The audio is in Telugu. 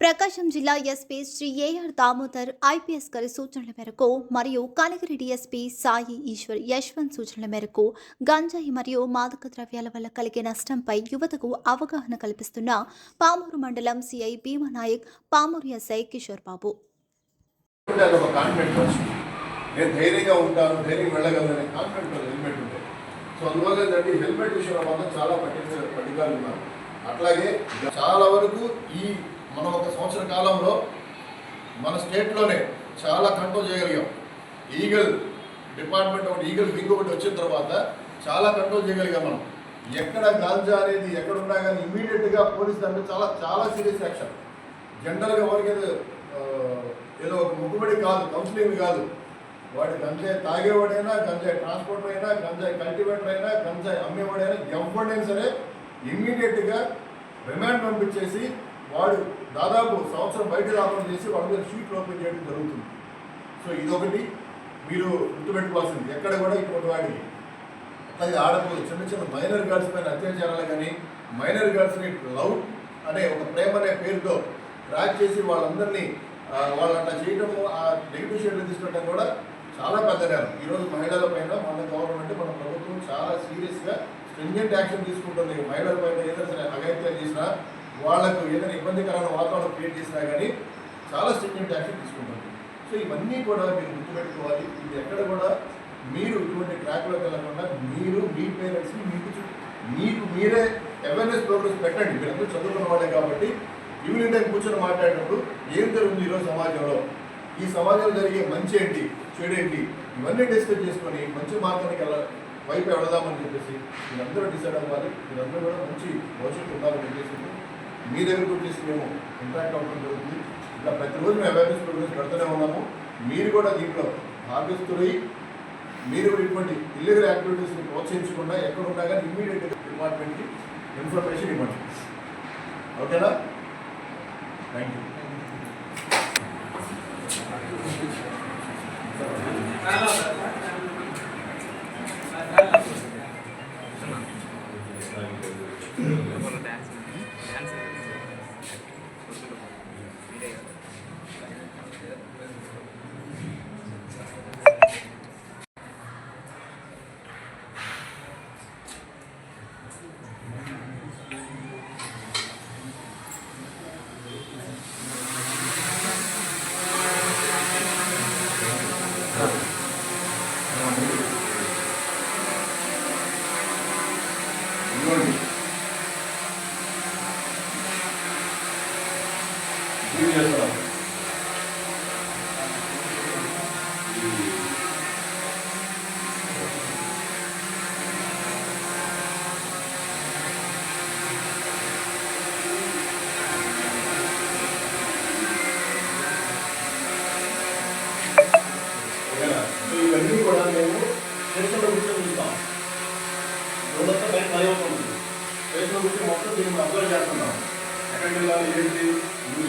ప్రకాశం జిల్లా SP Shri AR Damodar IPS గారి సూచనల మేరకు మరియు కనగిరి ఎస్పీ సాయి ఈశ్వర్ యశ్వంత్ సూచనల మేరకు గంజాయి మరియు మాదక ద్రవ్యాల వల్ల కలిగే నష్టంపై యువతకు అవగాహన కల్పిస్తున్న పామూరు మండలం సిఐ భీమా నాయక్ పామూరు ఎస్ఐ కిషోర్ బాబు. నేను ధైర్యంగా ఉంటాను ధైర్యం వెళ్ళగలననే కాన్ఫిడెంట్ హెల్మెట్ ఉంటే సో అందువల్ల ఏంటంటే హెల్మెట్ విషయంలో మాత్రం చాలా పట్టించారు పట్టికాలు ఉన్నారు. అట్లాగే చాలా వరకు ఈ మనం ఒక సంవత్సర కాలంలో మన స్టేట్లోనే చాలా కంట్రోల్ చేయగలిగాం. ఈగల్ డిపార్ట్మెంట్ ఒకటి ఈగల్ వింగ్ ఒకటి వచ్చిన తర్వాత చాలా కంట్రోల్ చేయగలిగాం మనం. ఎక్కడ గాంజా అనేది ఎక్కడ ఉన్నా కానీ ఇమీడియట్గా పోలీస్ దాంట్లో చాలా చాలా సీరియస్ యాక్షన్. జనరల్గా ఎవరికి ఏదో, ఒక ముగ్గుబడి కాదు కౌన్సిలింగ్ కాదు. వాడు గంజాయి తాగేవాడైనా గంజాయి ట్రాన్స్పోర్ట్ అయినా గంజాయి కల్టివేటర్ అయినా గంజాయి అమ్మేవాడైనా ఎవడైనా సరే ఇమ్మీడియట్గా రిమాండ్ పంపించేసి వాడు దాదాపు సంవత్సరం బయట రావడం చేసి వాళ్ళ మీద షీట్లు ఓపెన్ చేయడం జరుగుతుంది. సో ఇదొకటి మీరు గుర్తుపెట్టుకోవాల్సింది. ఎక్కడ కూడా ఇటువంటి వాడి అట్లాగే ఆడపోదు చిన్న చిన్న మైనర్ గర్ల్స్ పైన అత్యాచారాలు కానీ మైనర్ గర్ల్స్ని లవ్ అనే ఒక ప్రేమ అనే పేరుతో ట్రాక్ చేసి వాళ్ళందరినీ వాళ్ళు అట్లా చేయడం ఆ నెగిటివ్ షేడ్లు తీసుకోవడం కూడా చాలా పెద్ద నేరం. ఈరోజు మహిళల పైన మన గవర్నమెంట్ మన ప్రభుత్వం చాలా సీరియస్గా స్ట్రింజెంట్ యాక్షన్ తీసుకుంటుంది. మహిళల పైన ఏదైనా సరే అఘాయిత్యాలు చేసినా వాళ్ళకు ఏదైనా ఇబ్బందికరమైన వాతావరణం క్రియేట్ చేసినా కానీ చాలా స్ట్రింజెంట్ యాక్షన్ తీసుకుంటుంది. సో ఇవన్నీ కూడా మీరు గుర్తుపెట్టుకోవాలి. ఇది ఎక్కడ కూడా మీరు ఇటువంటి ట్రాక్లోకి వెళ్ళకుండా మీరు మీ పేరెంట్స్ని మీకు మీకు మీరే అవేర్నెస్ ప్రోగ్రామ్స్ పెట్టండి. మీరందరూ చదువుకున్న వాళ్ళే కాబట్టి ఈవినింగ్ టైం కూర్చొని మాట్లాడినప్పుడు ఏం జరుగుతుంది ఈరోజు సమాజంలో? ఈ సమాజంలో జరిగే మంచి ఏంటి? చెడు ఏంటి? ఇవన్నీ డిస్కస్ చేసుకొని మంచి మార్గానికి వెళ్ళాలి వైపు వెళదామని చెప్పేసి మీరందరూ డిసైడ్ అవ్వాలి. మీరందరూ కూడా మంచి భవిష్యత్తు ఉండాలని చెప్పేసి మీ దగ్గరకు వచ్చేసి మేము ఇంట్రాక్ట్ అవ్వడం జరుగుతుంది. ఇలా ప్రతిరోజు మేము అవేర్నెస్ ప్రోగ్రామ్స్ పెడుతూనే ఉన్నాము. మీరు కూడా దీంట్లో భాగస్తులై మీరు కూడా ఇటువంటి ఇల్లీగల్ యాక్టివిటీస్ని ప్రోత్సహించకుండా ఎక్కడ ఉన్నా కానీ ఇమ్మీడియట్గా డిపార్ట్మెంట్కి ఇన్ఫర్మేషన్ ఇవ్వండి. ఓకేనా? థ్యాంక్ యూ ఇదిగోండి ఏం చేస్తున్నాం ఓకేనా? సో ఇవన్నీ కూడా మేము స్టేషన్లో కూర్చొని చూస్తాం. రోజంతా బయట భయం అవుతుంది స్టేషన్లో కూర్చొని మొత్తం దీన్ని అబ్జర్వ్ చేస్తున్నాం ఎక్కడికి వెళ్ళాలి ఏంటి ఇది